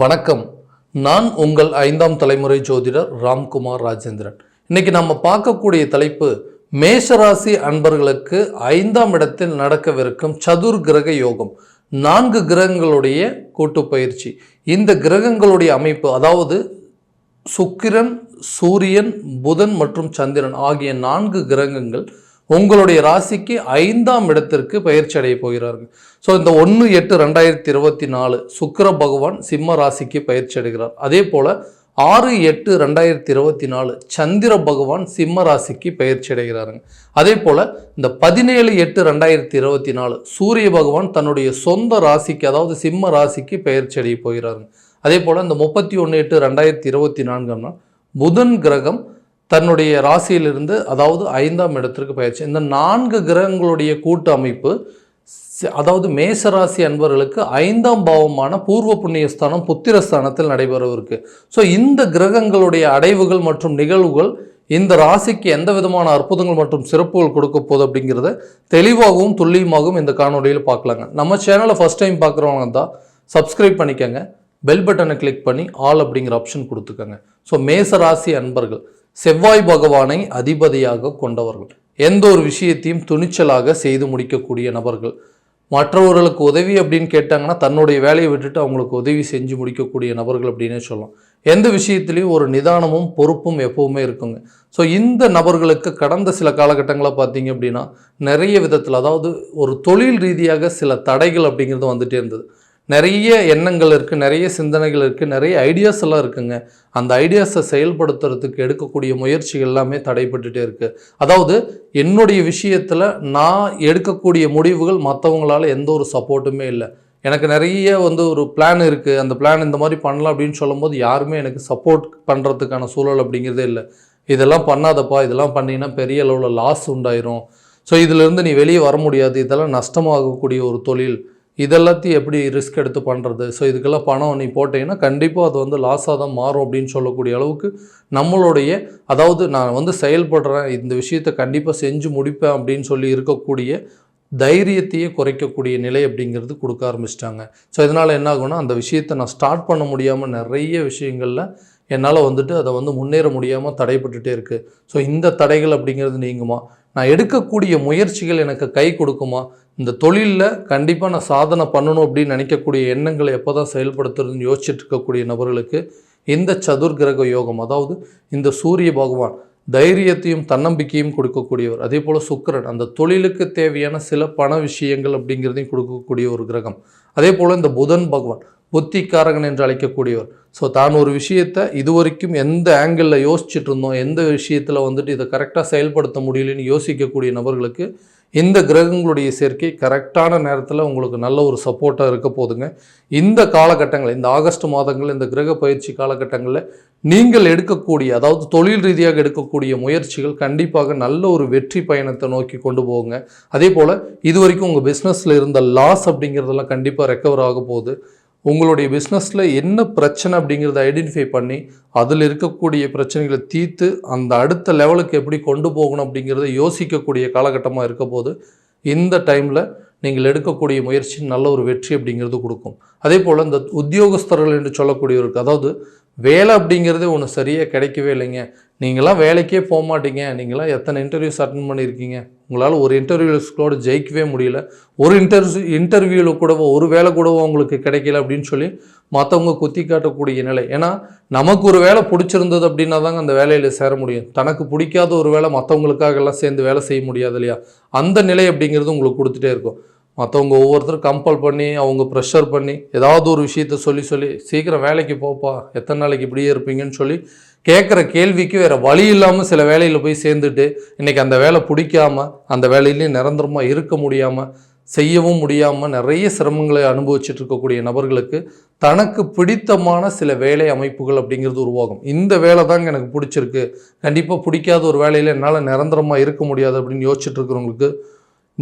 வணக்கம். நான் உங்கள் ஐந்தாம் தலைமுறை ஜோதிடர் ராம்குமார் ராஜேந்திரன். இன்னைக்கு நம்ம பார்க்கக்கூடிய தலைப்பு மேஷராசி அன்பர்களுக்கு ஐந்தாம் இடத்தில் நடக்கவிருக்கும் சதுர் கிரக யோகம். நான்கு கிரகங்களுடைய கூட்டு பயிற்சி. இந்த கிரகங்களுடைய அமைப்பு அதாவது சுக்கிரன் சூரியன் புதன் மற்றும் சந்திரன் ஆகிய நான்கு கிரகங்கள் உங்களுடைய ராசிக்கு ஐந்தாம் இடத்திற்கு பயிற்சி அடைய போகிறார்கள். ஸோ இந்த ஒன்று எட்டு ரெண்டாயிரத்தி இருபத்தி நாலு சுக்கர பகவான் சிம்ம ராசிக்கு பயிற்சி அடைகிறார். அதே போல் ஆறு எட்டு ரெண்டாயிரத்தி இருபத்தி நாலு சந்திர பகவான் சிம்ம ராசிக்கு பயிற்சி அடைகிறாருங்க. அதே போல் இந்த பதினேழு எட்டு ரெண்டாயிரத்தி இருபத்தி நாலு சூரிய பகவான் தன்னுடைய சொந்த ராசிக்கு அதாவது சிம்ம ராசிக்கு பயிற்சி அடைய போகிறாருங்க. அதே போல் இந்த முப்பத்தி ஒன்று எட்டு ரெண்டாயிரத்தி இருபத்தி நான்குனா புதன் கிரகம் தன்னுடைய ராசியிலிருந்து அதாவது ஐந்தாம் இடத்திற்கு பயிற்சி. இந்த நான்கு கிரகங்களுடைய கூட்டு அமைப்பு அதாவது அதாவது மேசராசி அன்பர்களுக்கு ஐந்தாம் பாவமான பூர்வ புண்ணியஸ்தானம் புத்திரஸ்தானத்தில் நடைபெறவிருக்கு. ஸோ இந்த கிரகங்களுடைய அடைவுகள் மற்றும் நிகழ்வுகள் இந்த ராசிக்கு எந்த விதமான அற்புதங்கள் மற்றும் சிறப்புகள் கொடுக்க போகுது அப்படிங்கிறத தெளிவாகவும் துல்லியமாகவும் இந்த காணொலியில் பார்க்கலாங்க. நம்ம சேனலை ஃபஸ்ட் டைம் பார்க்குறவங்க தான் சப்ஸ்கிரைப் பண்ணிக்கோங்க. பெல் பட்டனை கிளிக் பண்ணி ஆல் அப்படிங்கிற ஆப்ஷன் கொடுத்துக்கோங்க. ஸோ மேசராசி அன்பர்கள் செவ்வாய் பகவானை அதிபதியாக கொண்டவர்கள். எந்த ஒரு விஷயத்தையும் துணிச்சலாக செய்து முடிக்கக்கூடிய நபர்கள். மற்றவர்களுக்கு உதவி அப்படின்னு கேட்டாங்கன்னா தன்னுடைய வேலையை விட்டுட்டு அவங்களுக்கு உதவி செஞ்சு முடிக்கக்கூடிய நபர்கள் அப்படின்னே சொல்லலாம். எந்த விஷயத்துலையும் ஒரு நிதானமும் பொறுப்பும் எப்பவுமே இருக்குங்க. ஸோ இந்த நபர்களுக்கு கடந்த சில காலகட்டங்களை பார்த்தீங்க அப்படின்னா நிறைய விதத்தில் அதாவது ஒரு தொழில் ரீதியாக சில தடைகள் அப்படிங்கிறது வந்துட்டே இருந்தது. நிறைய எண்ணங்கள் இருக்குது நிறைய சிந்தனைகள் இருக்குது நிறைய ஐடியாஸ் எல்லாம் இருக்குங்க. அந்த ஐடியாஸை செயல்படுத்துறதுக்கு எடுக்கக்கூடிய முயற்சிகள் எல்லாமே தடைப்பட்டுட்டே இருக்குது அதாவது என்னுடைய விஷயத்தில் நான் எடுக்கக்கூடிய முடிவுகள் மற்றவங்களால எந்த ஒரு சப்போர்ட்டுமே இல்லை. எனக்கு நிறைய வந்து ஒரு பிளான் இருக்குது அந்த பிளான் இந்த மாதிரி பண்ணலாம் அப்படின்னு சொல்லும்போது யாருமே எனக்கு சப்போர்ட் பண்ணுறதுக்கான சூழல் அப்படிங்கிறதே இல்லை. இதெல்லாம் பண்ணாதப்பா இதெல்லாம் பண்ணிங்கன்னா பெரிய அளவில் லாஸ் உண்டாயிரும். ஸோ இதிலேருந்து நீ வெளியே வர முடியாது. இதெல்லாம் நஷ்டமாகக்கூடிய ஒரு தொழில். இதெல்லாத்தையும் எப்படி ரிஸ்க் எடுத்து பண்ணுறது ஸோ இதுக்கெல்லாம் பணம் நீ போட்டீங்கன்னா கண்டிப்பாக அது வந்து லாஸாக தான் மாறும் அப்படின்னு சொல்லக்கூடிய அளவுக்கு நம்மளுடைய அதாவது நான் வந்து செயல்படுறேன் இந்த விஷயத்தை கண்டிப்பாக செஞ்சு முடிப்பேன் அப்படின்னு சொல்லி இருக்கக்கூடிய தைரியத்தையே குறைக்கக்கூடிய நிலை அப்படிங்கிறது கொடுக்க ஆரம்பிச்சிட்டாங்க. ஸோ இதனால் என்ன ஆகும்னா அந்த விஷயத்தை நான் ஸ்டார்ட் பண்ண முடியாமல் நிறைய விஷயங்களில் என்னால் வந்துட்டு அதை வந்து முன்னேற முடியாமல் தடைப்பட்டுட்டே இருக்குது ஸோ இந்த தடைகள் அப்படிங்கிறது நீங்குமா? நான் எடுக்கக்கூடிய முயற்சிகள் எனக்கு கை கொடுக்குமா? இந்த தொழிலில் கண்டிப்பாக நான் சாதனை பண்ணணும் அப்படின்னு நினைக்கக்கூடிய எண்ணங்களை எப்போ தான் செயல்படுத்துறதுன்னு யோசிச்சுட்டு இருக்கக்கூடிய நபர்களுக்கு இந்த சதுர்கிரக யோகம் அதாவது இந்த சூரிய பகவான் தைரியத்தையும் தன்னம்பிக்கையும் கொடுக்கக்கூடியவர். அதே போல் சுக்கரன் அந்த தொழிலுக்கு தேவையான சில பண விஷயங்கள் அப்படிங்கிறதையும் கொடுக்கக்கூடிய ஒரு கிரகம். அதே போல் இந்த புதன் பகவான் புத்திக்காரகன் என்று அழைக்கக்கூடியவர். ஸோ தான் ஒரு விஷயத்தை இதுவரைக்கும் எந்த ஆங்கிளில் யோசிச்சுட்டு இருந்தோம் எந்த விஷயத்தில் வந்துட்டு இதை கரெக்டாக செயல்படுத்த முடியலன்னு யோசிக்கக்கூடிய நபர்களுக்கு இந்த கிரகங்களுடைய சேர்க்கை கரெக்டான நேரத்தில் உங்களுக்கு நல்ல ஒரு சப்போர்ட்டாக இருக்க போதுங்க. இந்த காலகட்டங்கள் இந்த ஆகஸ்ட் மாதங்கள் இந்த கிரக பயிற்சி காலகட்டங்களில் நீங்கள் எடுக்கக்கூடிய அதாவது தொழில் ரீதியாக எடுக்கக்கூடிய முயற்சிகள் கண்டிப்பாக நல்ல ஒரு வெற்றி பயணத்தை நோக்கி கொண்டு போகுங்க. அதே போல் இது வரைக்கும் உங்கள் பிஸ்னஸில் இருந்த லாஸ் அப்படிங்கிறதெல்லாம் கண்டிப்பாக ரெக்கவர் ஆக போகுது. உங்களுடைய பிஸ்னஸில் என்ன பிரச்சனை அப்படிங்கிறத ஐடென்டிஃபை பண்ணி அதில் இருக்கக்கூடிய பிரச்சனைகளை தீர்த்து அந்த அடுத்த லெவலுக்கு எப்படி கொண்டு போகணும் அப்படிங்கிறத யோசிக்கக்கூடிய காலகட்டமாக இருக்க போது இந்த டைமில் நீங்கள் எடுக்கக்கூடிய முயற்சி நல்ல ஒரு வெற்றி அப்படிங்கிறது கொடுக்கும். அதே போல் இந்த உத்தியோகஸ்தர்கள் என்று சொல்லக்கூடியவருக்கு அதாவது வேலை அப்படிங்கிறதே ஒன்று சரியாக கிடைக்கவே இல்லைங்க. நீங்களாம் வேலைக்கே போக மாட்டீங்க. நீங்களாம் எத்தனை இன்டர்வியூஸ் அட்டன் பண்ணியிருக்கீங்க? உங்களால் ஒரு இன்டர்வியூஸ்களோட ஜெயிக்கவே முடியல. ஒரு இன்டர்வியூ இன்டர்வியூவில் கூடவோ ஒரு வேலை கூடவோ உங்களுக்கு கிடைக்கல அப்படின்னு சொல்லி மற்றவங்க குத்தி காட்டக்கூடிய நிலை. ஏன்னா நமக்கு ஒரு வேலை பிடிச்சிருந்தது அப்படின்னா தாங்க அந்த வேலையில் சேர முடியும். தனக்கு பிடிக்காத ஒரு வேலை மற்றவங்களுக்காக எல்லாம் சேர்ந்து வேலை செய்ய முடியாது இல்லையா? அந்த நிலை அப்படிங்கிறது உங்களுக்கு கொடுத்துட்டே இருக்கும். மற்றவங்க ஒவ்வொருத்தரும் கம்பல் பண்ணி அவங்க ப்ரெஷர் பண்ணி ஏதாவது ஒரு விஷயத்த சொல்லி சொல்லி சீக்கிரம் வேலைக்கு போப்பா எத்தனை நாளைக்கு இப்படியே இருப்பீங்கன்னு சொல்லி கேட்குற கேள்விக்கு வேறு வழி இல்லாமல் சில வேலையில் போய் சேர்ந்துட்டு இன்றைக்கி அந்த வேலை பிடிக்காம அந்த வேலையிலையும் நிரந்தரமாக இருக்க முடியாமல் செய்யவும் முடியாமல் நிறைய சிரமங்களை அனுபவிச்சுட்டு இருக்கக்கூடிய நபர்களுக்கு தனக்கு பிடித்தமான சில வேலை அமைப்புகள் அப்படிங்கிறது உருவாகும். இந்த வேலை தாங்க எனக்கு பிடிச்சிருக்கு. கண்டிப்பாக பிடிக்காத ஒரு வேலையில் என்னால் நிரந்தரமாக இருக்க முடியாது அப்படின்னு யோசிச்சுட்டு இருக்கிறவங்களுக்கு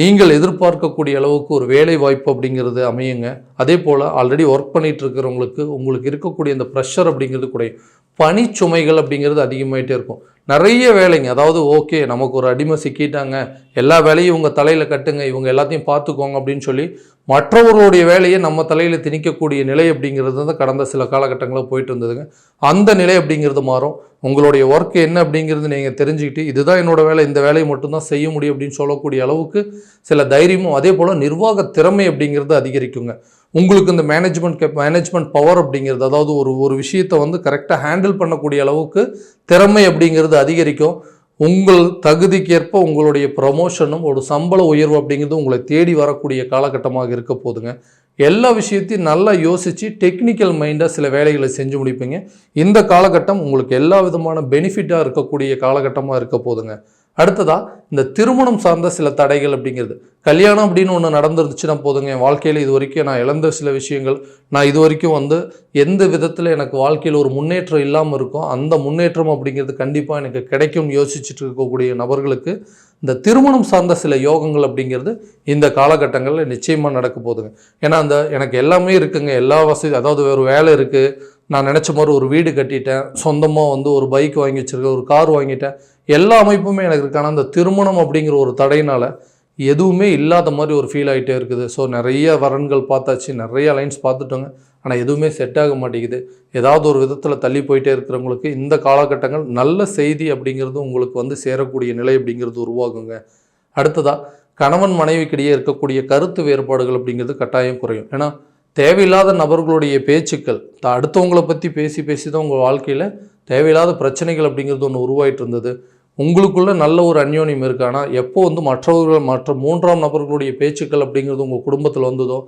நீங்கள் எதிர்பார்க்கக்கூடிய அளவுக்கு ஒரு வேலை வாய்ப்பு அப்படிங்கிறது அமையுங்க. அதே போல் ஆல்ரெடி ஒர்க் பண்ணிகிட்டு இருக்கிறவங்களுக்கு உங்களுக்கு இருக்கக்கூடிய இந்த ப்ரெஷர் அப்படிங்கிறது குறையும் பனிச்சுமைகள் அப்படிங்கிறது அதிகமாகிட்டே இருக்கும். நிறைய வேலைங்க. அதாவது ஓகே நமக்கு ஒரு அடிமை சிக்கிட்டாங்க. எல்லா வேலையும் இவங்க தலையில் கட்டுங்க. இவங்க எல்லாத்தையும் பார்த்துக்கோங்க அப்படின்னு சொல்லி மற்றவர்களுடைய வேலையை நம்ம தலையில் திணிக்கக்கூடிய நிலை அப்படிங்கிறது தான் கடந்த சில காலகட்டங்களில் போயிட்டு இருந்ததுங்க. அந்த நிலை அப்படிங்கிறது மாறும். உங்களுடைய ஒர்க் என்ன அப்படிங்கிறது நீங்கள் தெரிஞ்சுக்கிட்டு இதுதான் என்னோட வேலை இந்த வேலையை மட்டும்தான் செய்ய முடியும் அப்படின்னு சொல்லக்கூடிய அளவுக்கு சில தைரியமும் அதே போல் நிர்வாக திறமை அப்படிங்கிறது அதிகரிக்குங்க. உங்களுக்கு இந்த மேனேஜ்மெண்ட் கெப் மேனேஜ்மெண்ட் பவர் அப்படிங்கிறது அதாவது ஒரு ஒரு விஷயத்தை வந்து கரெக்டாக ஹேண்டில் பண்ணக்கூடிய அளவுக்கு திறமை அப்படிங்கிறது அதிகரிக்கும். உங்கள் தகுதிக்கேற்ப உங்களுடைய ப்ரமோஷனும் ஒரு சம்பள உயர்வு அப்படிங்கிறது உங்களை தேடி வரக்கூடிய காலகட்டமாக இருக்க போதுங்க. எல்லா விஷயத்தையும் நல்லா யோசித்து டெக்னிக்கல் மைண்டாக சில வேலைகளை செஞ்சு முடிப்பீங்க. இந்த காலகட்டம் உங்களுக்கு எல்லா விதமான பெனிஃபிட்டாக இருக்கக்கூடிய காலகட்டமாக இருக்க போதுங்க. அடுத்ததா இந்த திருமணம் சார்ந்த சில தடைகள் அப்படிங்கிறது. கல்யாணம் அப்படின்னு ஒன்று நடந்துருந்துச்சுன்னா போதுங்க என் வாழ்க்கையில் இது வரைக்கும் நான் இழந்த சில விஷயங்கள். நான் இது வரைக்கும் வந்து எந்த விதத்தில் எனக்கு வாழ்க்கையில் ஒரு முன்னேற்றம் இல்லாமல் இருக்கும் அந்த முன்னேற்றம் அப்படிங்கிறது கண்டிப்பாக எனக்கு கிடைக்கும்னு யோசிச்சுட்டு இருக்கக்கூடிய நபர்களுக்கு இந்த திருமணம் சார்ந்த சில யோகங்கள் அப்படிங்கிறது இந்த காலகட்டங்களில் நிச்சயமாக நடக்க போகுதுங்க ஏன்னா அந்த எனக்கு எல்லாமே இருக்குங்க எல்லா வசதி அதாவது ஒரு வேலை இருக்குது நான் நினச்ச மாதிரி ஒரு வீடு கட்டிட்டேன் சொந்தமாக வந்து ஒரு பைக் வாங்கி வச்சிருக்கேன் ஒரு கார் வாங்கிட்டேன். எல்லா அமைப்புமே எனக்கு இருக்கு. ஆனால் அந்த திருமணம் அப்படிங்கிற ஒரு தடையினால் எதுவுமே இல்லாத மாதிரி ஒரு ஃபீல் ஆகிட்டே இருக்குது. ஸோ நிறைய வரன்கள் பார்த்தாச்சு. நிறைய லைன்ஸ் பார்த்துட்டோங்க. ஆனால் எதுவுமே செட் ஆக மாட்டேங்குது. ஏதாவது ஒரு விதத்தில் தள்ளி போயிட்டே இருக்கிறவங்களுக்கு இந்த காலகட்டங்கள் நல்ல செய்தி அப்படிங்கிறது உங்களுக்கு வந்து சேரக்கூடிய நிலை அப்படிங்கிறது உருவாகுங்க. அடுத்ததாக கணவன் மனைவிக்கிடையே இருக்கக்கூடிய கருத்து வேறுபாடுகள் அப்படிங்கிறது கட்டாயம் குறையும். ஏன்னா தேவையில்லாத நபர்களுடைய பேச்சுக்கள் த- அடுத்தவங்களை பற்றி பேசி பேசி தான் உங்கள் வாழ்க்கையில் தேவையில்லாத பிரச்சனைகள் அப்படிங்கிறது ஒன்று உருவாயிட்டு இருந்தது. உங்களுக்குள்ளே நல்ல ஒரு அந்யோன்யம் இருக்கானா ஆனால் எப்போ வந்து மற்றவர்கள் மற்ற மூன்றாம் நபர்களுடைய பேச்சுக்கள் அப்படிங்கிறது உங்கள் குடும்பத்தில் வந்ததோ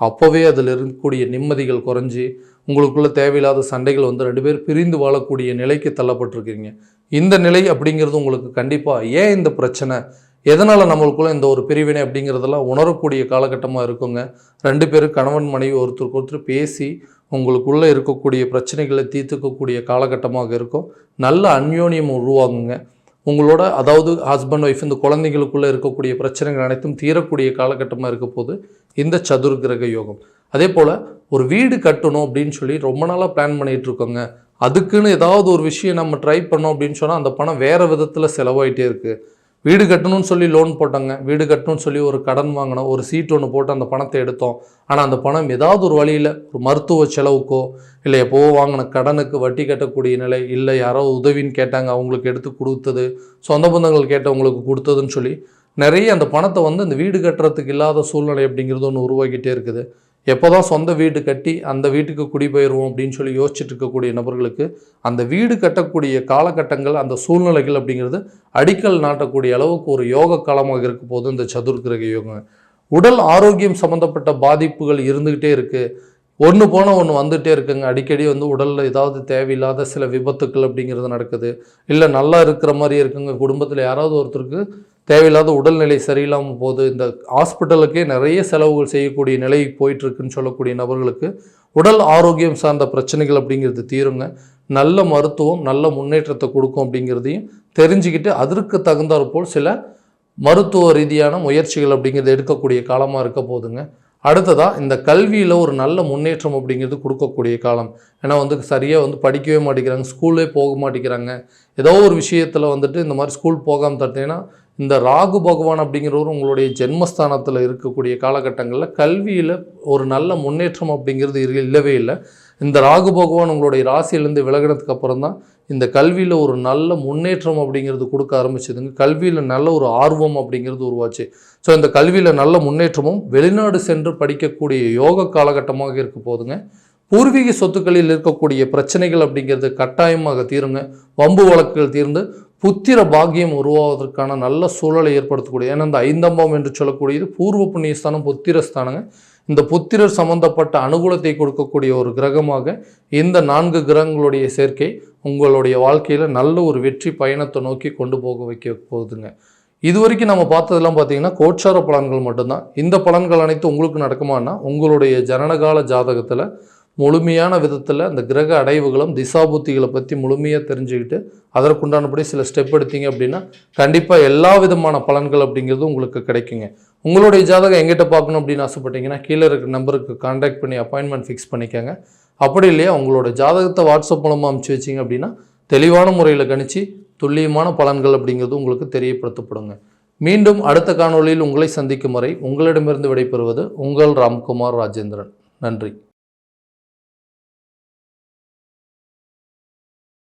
அப்போவே அதில் இருக்கக்கூடிய நிம்மதிகள் குறைஞ்சி உங்களுக்குள்ளே தேவையில்லாத சண்டைகள் வந்து ரெண்டு பேர் பிரிந்து வாழக்கூடிய நிலைக்கு தள்ளப்பட்டிருக்கீங்க. இந்த நிலை அப்படிங்கிறது உங்களுக்கு கண்டிப்பாக ஏன் இந்த பிரச்சனை? எதனால் நம்மளுக்குள்ளே இந்த ஒரு பிரிவினை அப்படிங்கிறதெல்லாம் உணரக்கூடிய காலகட்டமாக இருக்குங்க? ரெண்டு பேரும் கணவன் மனைவி ஒருத்தருக்கு ஒருத்தர் பேசி உங்களுக்குள்ளே இருக்கக்கூடிய பிரச்சனைகளை தீர்த்துக்கக்கூடிய காலகட்டமாக இருக்கும். நல்ல அந்யோன்யம் உருவாகுங்க. உங்களோட அதாவது ஹஸ்பண்ட் ஒய்ஃப் இந்த குழந்தைங்களுக்குள்ளே இருக்கக்கூடிய பிரச்சனைகள் அனைத்தும் தீரக்கூடிய காலகட்டமாக இருக்க போது இந்த சதுர்கிரக யோகம். அதே போல் ஒரு வீடு கட்டணும் அப்படின்னு சொல்லி ரொம்ப நாளாக பிளான் பண்ணிகிட்டு இருக்கோங்க. அதுக்குன்னு ஏதாவது ஒரு விஷயம் நம்ம ட்ரை பண்ணோம் அப்படின்னு சொன்னால் அந்த பணம் வேறு விதத்தில் செலவாயிட்டே இருக்குது வீடு கட்டணும்னு சொல்லி லோன் போட்டாங்க. வீடு கட்டணும்னு சொல்லி ஒரு கடன் வாங்கினோம். ஒரு சீட் ஒன்று போட்டு அந்த பணத்தை எடுத்தோம். ஆனால் அந்த பணம் ஏதாவது ஒரு வழியில் ஒரு மருத்துவ செலவுக்கோ இல்லை எப்போவோ வாங்கின கடனுக்கு வட்டி கட்டக்கூடிய நிலை இல்லை யாரோ உதவின்னு கேட்டாங்க அவங்களுக்கு எடுத்து கொடுத்தது சொந்த பந்தங்கள் கேட்டவங்களுக்கு கொடுத்ததுன்னு சொல்லி நிறைய அந்த பணத்தை வந்து இந்த வீடு கட்டுறதுக்கு இல்லாத சூழ்நிலை அப்படிங்கிறது ஒன்று உருவாக்கிட்டே இருக்குது. எப்போ தான் சொந்த வீடு கட்டி அந்த வீட்டுக்கு குடிபெயர்வோம் அப்படின்னு சொல்லி யோசிச்சுட்டு இருக்கக்கூடிய நபர்களுக்கு அந்த வீடு கட்டக்கூடிய காலகட்டங்கள் அந்த சூழ்நிலைகள் அப்படிங்கிறது அடிக்கல் நாட்டக்கூடிய அளவுக்கு ஒரு யோக காலமாக இருக்க போது இந்த சதுர்கிரக யோகம். உடல் ஆரோக்கியம் சம்மந்தப்பட்ட பாதிப்புகள் இருந்துக்கிட்டே இருக்குது ஒன்று போன ஒன்று வந்துகிட்டே இருக்குங்க. அடிக்கடி வந்து உடலில் ஏதாவது தேவையில்லாத சில விபத்துக்கள் அப்படிங்கிறது நடக்குது. இல்லை நல்லா இருக்கிற மாதிரி இருக்குங்க. குடும்பத்தில் யாராவது ஒருத்தருக்கு தேவையில்லாத உடல்நிலை சரியில்லாமல் போகுது. இந்த ஹாஸ்பிட்டலுக்கே நிறைய செலவுகள் செய்யக்கூடிய நிலை போயிட்டுருக்குன்னு சொல்லக்கூடிய நபர்களுக்கு உடல் ஆரோக்கியம் சார்ந்த பிரச்சனைகள் அப்படிங்கிறது தீருங்க. நல்ல மருத்துவம் நல்ல முன்னேற்றத்தை கொடுக்கும் அப்படிங்கிறதையும் தெரிஞ்சுக்கிட்டு அதற்கு தகுந்தாற்போல் சில மருத்துவ ரீதியான முயற்சிகள் அப்படிங்கிறது எடுக்கக்கூடிய காலமாக இருக்க போதுங்க அடுத்ததாக இந்த கல்வியில் ஒரு நல்ல முன்னேற்றம் அப்படிங்கிறது கொடுக்கக்கூடிய காலம். ஏன்னா வந்து சரியாக வந்து படிக்கவே மாட்டேங்கிறாங்க ஸ்கூலே போக மாட்டேங்கிறாங்க. ஏதோ ஒரு விஷயத்தில் வந்துட்டு இந்த மாதிரி ஸ்கூல் போகாமல் தட்டினா இந்த ராகு பகவான் அப்படிங்கிறவர் உங்களுடைய ஜென்மஸ்தானத்தில் இருக்கக்கூடிய காலகட்டங்களில் கல்வியில் ஒரு நல்ல முன்னேற்றம் அப்படிங்கிறது இல்லவே இல்லை. இந்த ராகு பகவான் உங்களுடைய ராசியிலேருந்து விலகினதுக்கு அப்புறம் தான் இந்த கல்வியில் ஒரு நல்ல முன்னேற்றம் அப்படிங்கிறது கொடுக்க ஆரம்பிச்சதுங்க. கல்வியில் நல்ல ஒரு ஆர்வம் அப்படிங்கிறது உருவாச்சு. ஸோ இந்த கல்வியில் நல்ல முன்னேற்றமும் வெளிநாடு சென்று படிக்கக்கூடிய யோக காலகட்டமாக இருக்க போதுங்க. பூர்வீக சொத்துக்களில் இருக்கக்கூடிய பிரச்சனைகள் அப்படிங்கிறது கட்டாயமாக தீருங்க. வம்பு வழக்குகள் தீர்ந்து புத்திர பாக்கியம் உருவாவதற்கான நல்ல சூழலை ஏற்படுத்தக்கூடிய ஏன்னா இந்த ஐந்தம்பம் என்று சொல்லக்கூடியது பூர்வ புண்ணியஸ்தானம் புத்திரஸ்தானங்க. இந்த புத்திரர் சம்பந்தப்பட்ட அனுகூலத்தை கொடுக்கக்கூடிய ஒரு கிரகமாக இந்த நான்கு கிரகங்களுடைய சேர்க்கை உங்களுடைய வாழ்க்கையில் நல்ல ஒரு வெற்றி பயணத்தை நோக்கி கொண்டு போக வைக்க போகுதுங்க. இது வரைக்கும் நம்ம பார்த்ததெல்லாம் பார்த்தீங்கன்னா கோச்சார பலன்கள் மட்டும்தான். இந்த பலன்கள் அனைத்து உங்களுக்கு நடக்குமானா உங்களுடைய ஜனனகால ஜாதகத்தில் முழுமையான விதத்தில் அந்த கிரக அடைவுகளும் திசாபூத்திகளை பற்றி முழுமையாக தெரிஞ்சுக்கிட்டு அதற்குண்டானபடி சில ஸ்டெப் எடுத்தீங்க அப்படின்னா கண்டிப்பாக எல்லா விதமான பலன்கள் அப்படிங்கிறது உங்களுக்கு கிடைக்குங்க. உங்களுடைய ஜாதகம் எங்கிட்ட பார்க்கணும் அப்படின்னு ஆசைப்பட்டீங்கன்னா கீழே இருக்கிற நம்பருக்கு காண்டாக்ட் பண்ணி அப்பாயின்மெண்ட் ஃபிக்ஸ் பண்ணிக்கோங்க. அப்படி இல்லையா உங்களோட ஜாதகத்தை வாட்ஸ்அப் மூலமாக அனுப்பிச்சு வச்சிங்க அப்படின்னா தெளிவான முறையில் கணிச்சு துல்லியமான பலன்கள் அப்படிங்கிறது உங்களுக்கு தெரியப்படுத்தப்படுங்க. மீண்டும் அடுத்த காணொளியில் உங்களை சந்திக்கும் வரை உங்களிடமிருந்து விடைபெறுவது உங்கள் ராம்குமார் ராஜேந்திரன். நன்றி.